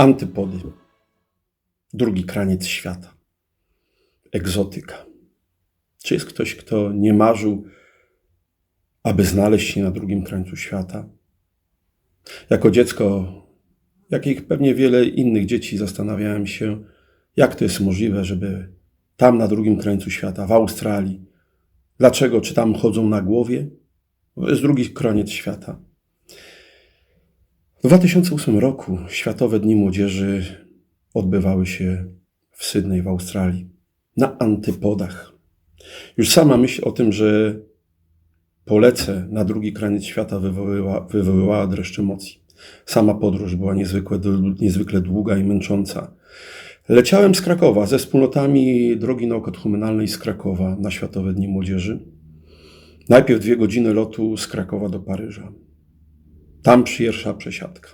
Antypody. Drugi kraniec świata. Egzotyka. Czy jest ktoś, kto nie marzył, aby znaleźć się na drugim krańcu świata? Jako dziecko, jak i pewnie wiele innych dzieci, zastanawiałem się, jak to jest możliwe, żeby tam na drugim krańcu świata, w Australii, dlaczego, czy tam chodzą na głowie? To jest drugi kraniec świata. W 2008 roku Światowe Dni Młodzieży odbywały się w Sydney w Australii, na antypodach. Już sama myśl o tym, że polecę na drugi kraniec świata wywoływa, wywoływała dreszcz emocji. Sama podróż była niezwykle, niezwykle długa i męcząca. Leciałem z Krakowa ze wspólnotami Drogi Naukotrumynalnej z Krakowa na Światowe Dni Młodzieży. Najpierw dwie godziny lotu z Krakowa do Paryża. Tam pierwsza przesiadka.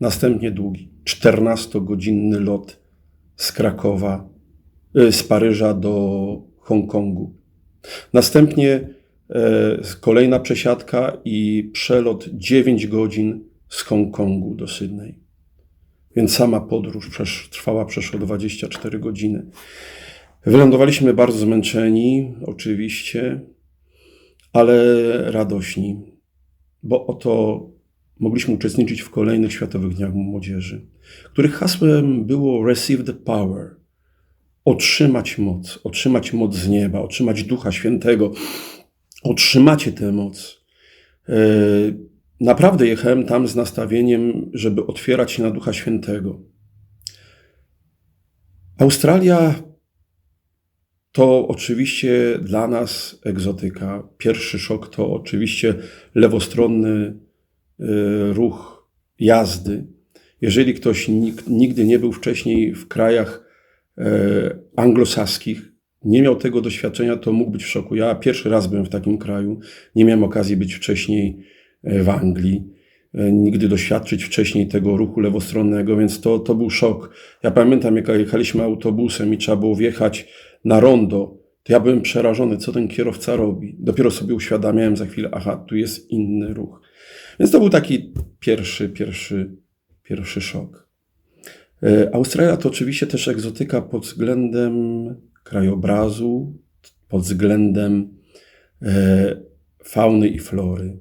Następnie długi, 14-godzinny lot z Krakowa, y, z Paryża do Hongkongu. Następnie e, kolejna przesiadka i przelot 9 godzin z Hongkongu do Sydney. Więc sama podróż trwała przeszło 24 godziny. Wylądowaliśmy bardzo zmęczeni, oczywiście, ale radośni bo oto mogliśmy uczestniczyć w kolejnych Światowych Dniach Młodzieży, których hasłem było Receive the Power. Otrzymać moc, otrzymać moc z nieba, otrzymać Ducha Świętego. Otrzymacie tę moc. E, naprawdę jechałem tam z nastawieniem, żeby otwierać się na Ducha Świętego. Australia to oczywiście dla nas egzotyka. Pierwszy szok to oczywiście lewostronny y, ruch jazdy. Jeżeli ktoś nigdy nie był wcześniej w krajach y, anglosaskich, nie miał tego doświadczenia, to mógł być w szoku. Ja pierwszy raz byłem w takim kraju, nie miałem okazji być wcześniej y, w Anglii, nigdy doświadczyć wcześniej tego ruchu lewostronnego, więc to, to był szok. Ja pamiętam, jak jechaliśmy autobusem i trzeba było wjechać na rondo, to ja byłem przerażony, co ten kierowca robi. Dopiero sobie uświadamiałem za chwilę, aha, tu jest inny ruch. Więc to był taki pierwszy, pierwszy, pierwszy szok. E, Australia to oczywiście też egzotyka pod względem krajobrazu, pod względem e, fauny i flory.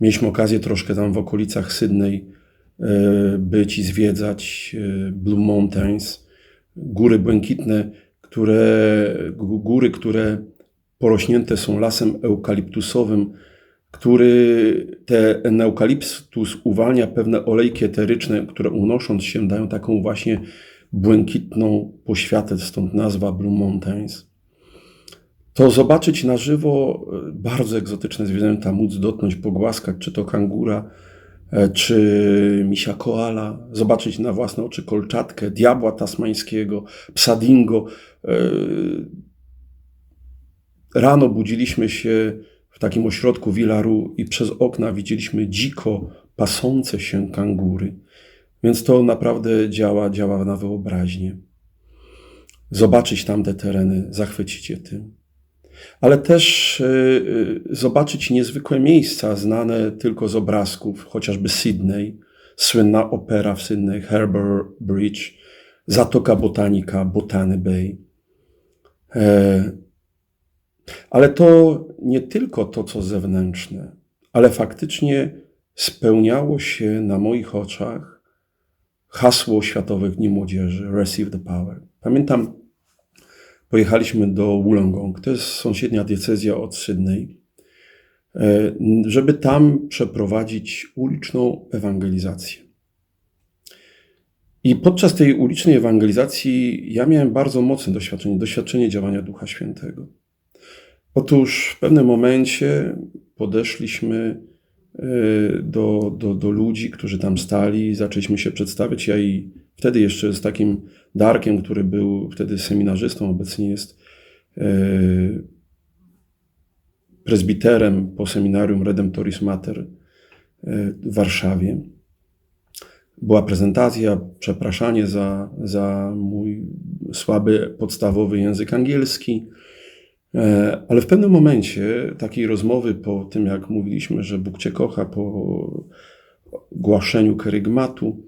Mieliśmy okazję troszkę tam w okolicach Sydney e, być i zwiedzać Blue Mountains, góry błękitne, które, góry, które porośnięte są lasem eukaliptusowym, który ten eukaliptus uwalnia pewne olejki eteryczne, które unosząc się dają taką właśnie błękitną poświatę, stąd nazwa Blue Mountains. To zobaczyć na żywo e, bardzo egzotyczne zwierzęta, móc dotknąć, pogłaskać, czy to kangura, czy misia koala, zobaczyć na własne oczy kolczatkę, diabła tasmańskiego, psa dingo. E, rano budziliśmy się w takim ośrodku Wilaru i przez okna widzieliśmy dziko pasące się kangury. Więc to naprawdę działa, działa na wyobraźnię. Zobaczyć tamte tereny, zachwycić tym ale też y, y, zobaczyć niezwykłe miejsca znane tylko z obrazków, chociażby Sydney, słynna opera w Sydney, Harbour Bridge, Zatoka Botanika, Botany Bay. E, ale to nie tylko to, co zewnętrzne, ale faktycznie spełniało się na moich oczach hasło Światowych Dni Młodzieży Receive the Power. Pamiętam pojechaliśmy do Wollongong, to jest sąsiednia diecezja od Sydney, e, żeby tam przeprowadzić uliczną ewangelizację. I podczas tej ulicznej ewangelizacji ja miałem bardzo mocne doświadczenie, doświadczenie działania Ducha Świętego. Otóż w pewnym momencie podeszliśmy e, do, do, do ludzi, którzy tam stali, zaczęliśmy się przedstawiać. Ja i wtedy jeszcze z takim Darkiem, który był wtedy seminarzystą, obecnie jest e, prezbiterem po seminarium Redemptoris Mater e, w Warszawie. Była prezentacja, przepraszanie za, za mój słaby podstawowy język angielski. E, ale w pewnym momencie takiej rozmowy, po tym jak mówiliśmy, że Bóg Cię kocha, po głaszeniu kerygmatu,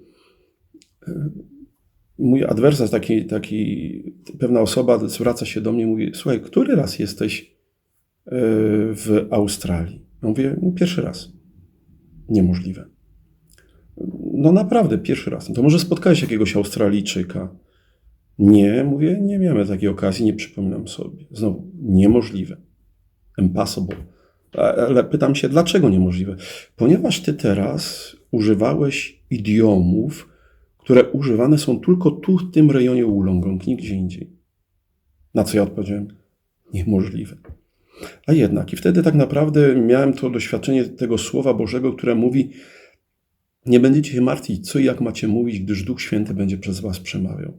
mój adwersarz, taki, taki, pewna osoba zwraca się do mnie i mówi: Słuchaj, który raz jesteś e, w Australii? Ja mówię: "No, Pierwszy raz. Niemożliwe. No naprawdę, pierwszy raz. To może spotkałeś jakiegoś Australijczyka? Nie, mówię, nie miałem takiej okazji, nie przypominam sobie. Znowu, niemożliwe. Impossible. Ale pytam się, dlaczego niemożliwe? Ponieważ ty teraz używałeś idiomów, które używane są tylko tu, w tym rejonie Wollongong, nigdzie indziej. Na co ja odpowiedziałem? Niemożliwe. A jednak, i wtedy tak naprawdę miałem to doświadczenie tego Słowa Bożego, które mówi: Nie będziecie się martwić, co i jak macie mówić, gdyż Duch Święty będzie przez Was przemawiał.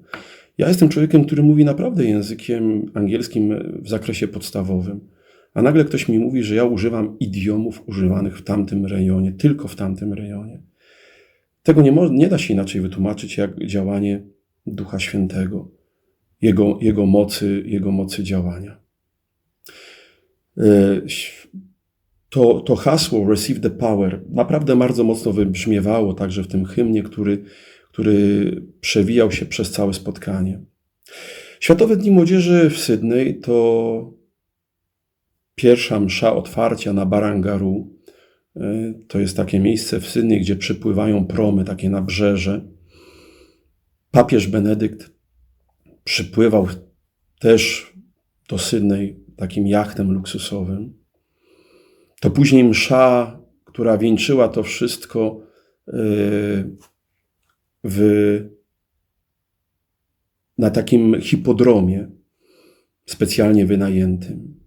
Ja jestem człowiekiem, który mówi naprawdę językiem angielskim w zakresie podstawowym. A nagle ktoś mi mówi, że ja używam idiomów używanych w tamtym rejonie, tylko w tamtym rejonie. Tego nie, nie da się inaczej wytłumaczyć, jak działanie Ducha Świętego, Jego, jego, mocy, jego mocy działania. E, To, to hasło Receive the Power naprawdę bardzo mocno wybrzmiewało także w tym hymnie, który, który przewijał się przez całe spotkanie. Światowe Dni Młodzieży w Sydney to pierwsza msza otwarcia na Barangaru. E, To jest takie miejsce w Sydney, gdzie przypływają promy, takie nabrzeże. Papież Benedykt przypływał też do Sydney takim jachtem luksusowym. To później msza, która wieńczyła to wszystko e, w, na takim hipodromie specjalnie wynajętym.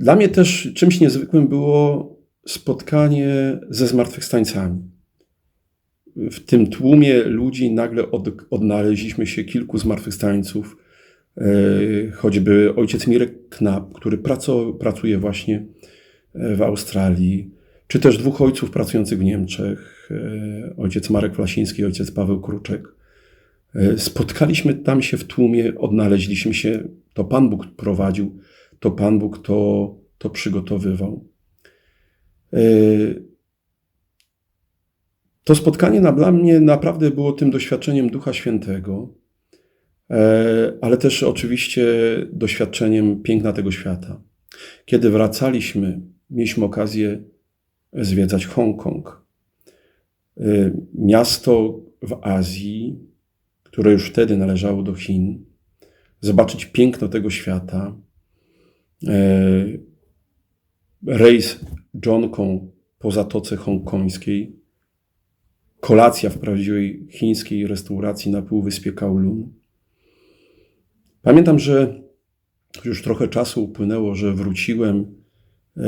Dla mnie też czymś niezwykłym było spotkanie ze zmartwychwstańcami. W tym tłumie ludzi nagle od, odnaleźliśmy się kilku zmartwychwstańców, e, choćby ojciec Mirek Knap, który praco, pracuje właśnie e, w Australii, czy też dwóch ojców pracujących w Niemczech, e, ojciec Marek Flasiński, ojciec Paweł Kruczek. Spotkaliśmy tam się w tłumie, odnaleźliśmy się, to Pan Bóg prowadził, to Pan Bóg to, to przygotowywał. E, To spotkanie na- mnie naprawdę było tym doświadczeniem Ducha Świętego, e, ale też oczywiście doświadczeniem piękna tego świata. Kiedy wracaliśmy, mieliśmy okazję zwiedzać Hongkong. E, Miasto w Azji, które już wtedy należało do Chin, zobaczyć piękno tego świata. E, Rejs dżonką po zatoce hongkońskiej, kolacja w prawdziwej chińskiej restauracji na półwyspie Kowloon. Pamiętam, że już trochę czasu upłynęło, że wróciłem e,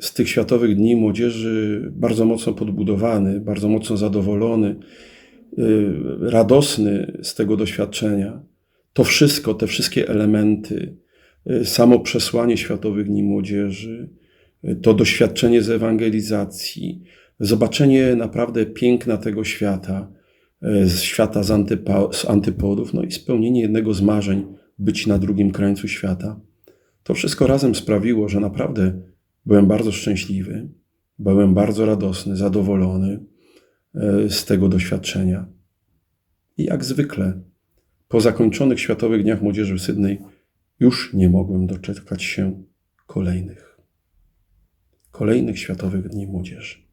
z tych Światowych Dni Młodzieży bardzo mocno podbudowany, bardzo mocno zadowolony, e, radosny z tego doświadczenia. To wszystko, te wszystkie elementy, samo przesłanie Światowych Dni Młodzieży, e, to doświadczenie z ewangelizacji, zobaczenie naprawdę piękna tego świata, e, z świata z, antypa, z antypodów, no i spełnienie jednego z marzeń, być na drugim krańcu świata. To wszystko razem sprawiło, że naprawdę byłem bardzo szczęśliwy, byłem bardzo radosny, zadowolony z tego doświadczenia. I jak zwykle, po zakończonych Światowych Dniach Młodzieży w Sydney, już nie mogłem doczekać się kolejnych. Kolejnych Światowych Dni Młodzieży.